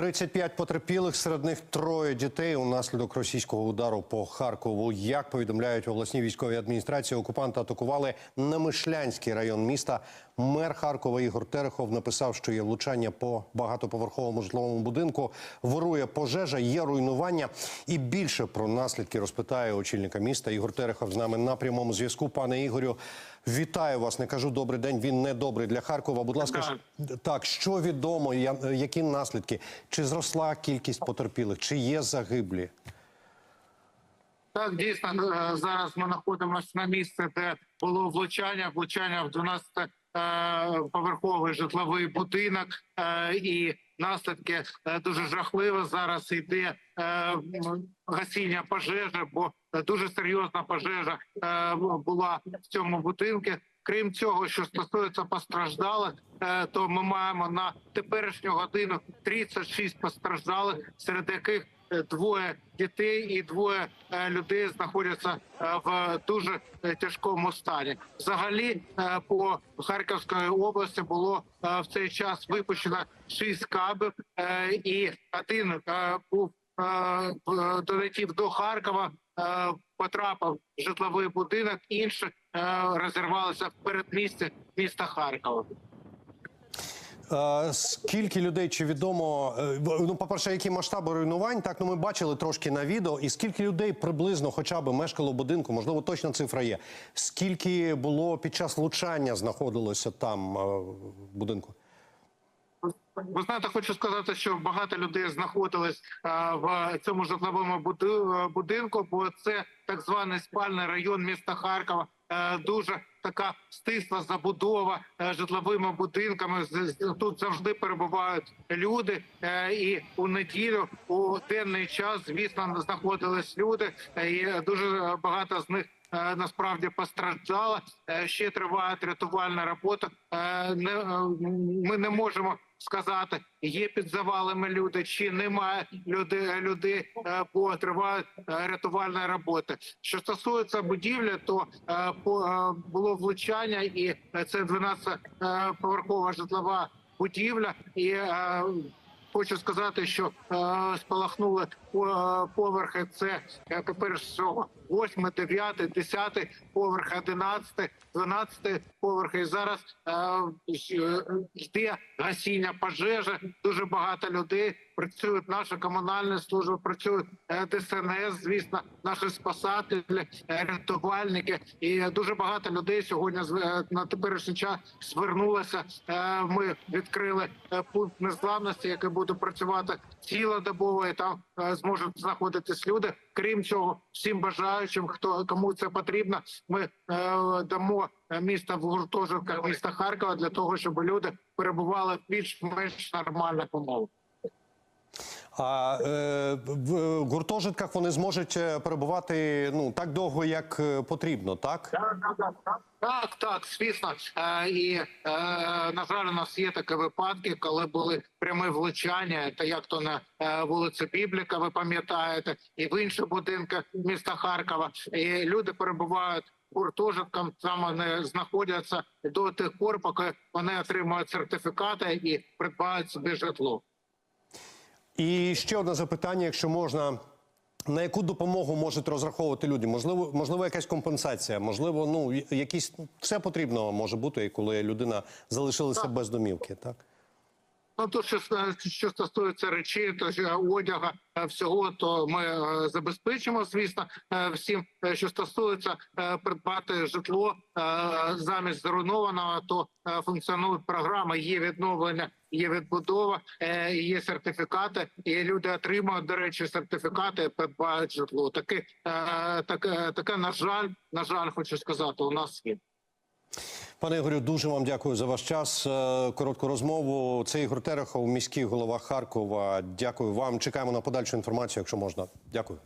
35 потерпілих, серед них троє дітей унаслідок російського удару по Харкову. Як повідомляють обласній військовій адміністрації, окупанти атакували Немишлянський район міста. Мер Харкова Ігор Терехов написав, що є влучання по багатоповерховому житловому будинку. Вирує пожежа, є руйнування. І більше про наслідки розпитає очільника міста. Ігор Терехов з нами на прямому зв'язку. Пане Ігорю, вітаю вас. Не кажу добрий день. Він не добрий для Харкова. Будь ласка, Так. Так, що відомо, які наслідки? Чи зросла кількість потерпілих, чи є загиблі? Так, дійсно, е, зараз ми знаходимося на місці, де було влучання, влучання в 12-поверховий житловий будинок, е, і наслідки е, дуже жахливо Зараз йде е, гасіння пожежі, бо дуже серйозна пожежа е, була в цьому будинку. Крім цього, що стосується постраждалих, е, то ми маємо на теперішню годину 36 постраждалих, серед яких е, двоє дітей і двоє е, людей знаходяться в дуже тяжкому стані. Взагалі, по Харківської області було в цей час випущено шість кабів, і один був долетів до Харкова. Потрапив житловий будинок, інші е, розірвалися в передмісті міста Харкова. Е, скільки людей чи відомо? е, Ну, по-перше, які масштаби руйнувань? Так, ну ми бачили трошки на відео. І скільки людей приблизно, хоча б мешкало в будинку? Можливо, точна цифра є. Скільки було під час влучання знаходилося там в будинку? Ви знаєте, хочу сказати, що багато людей знаходились в цьому житловому буди- будинку, бо це так званий спальний район міста Харкова. Е, Дуже така стисла забудова е, житловими будинками. Тут завжди перебувають люди, Е, і у неділю у денний час, звісно, знаходились люди, Е, і дуже багато з них е, насправді постраждало. Е, Ще триває рятувальна робота. Е, е, Ми не можемо сказати, є під завалами люди чи немає людей, людей е, бо тривають е, рятувальні роботи. Що стосується будівлі, то е, е, було влучання, і е, це 12-поверхова житлова будівля. І е, хочу сказати, що е, спалахнули е, поверхи. Це е, по-перше, 8, 9, 10 поверх, 11, 12 поверхи. І зараз е, е, йде гасіння пожежі. Дуже багато людей працюють. Наші комунальні служби працюють е, ДСНС, звісно, наші спасателі, е, рятувальники. І дуже багато людей сьогодні на теперішній час звернулося. Ми відкрили пункт незламності, який буде працювати цілодобово, і там зможуть знаходитись люди. Крім цього, всім бажаючим, хто кому це потрібно, ми е, дамо місто в гуртожитках міста Харкова для того, щоб люди перебували в більш-менш нормальних умовах. А е, в гуртожитках вони зможуть е, перебувати ну так довго, як е, потрібно, так? Так, так, звісно. Е, і е, на жаль, у нас є такі випадки, коли були прямі влучання, та як то на е, вулиці Бібліка, ви пам'ятаєте, і в інших будинках міста Харкова. І люди перебувають гуртожиткам, там вони знаходяться до тих пор, поки вони отримують сертифікати і придбають собі житло. І ще одне запитання, якщо можна. На яку допомогу можуть розраховувати люди? Можливо, можливо, якась компенсація, можливо, ну якісь все потрібно може бути, коли людина залишилася без домівки, так? Ну, то що, що стосується речей, то що одяга е, всього, то ми е, забезпечимо, звісно, е, всім. Е, Що стосується е, придбати житло е, замість зруйнованого, то е, функціонують програми. Є відновлення, є відбудова, е, є сертифікати, і люди отримують, до речі, сертифікати, придбають житло. Таке, е, таке, таке, на жаль, на жаль, хочу сказати, у нас є. Пане Ігорю, дуже вам дякую за ваш час. е, Коротку розмову. Це Ігор Терехов, міський голова Харкова. Дякую вам. Чекаємо на подальшу інформацію, якщо можна. Дякую.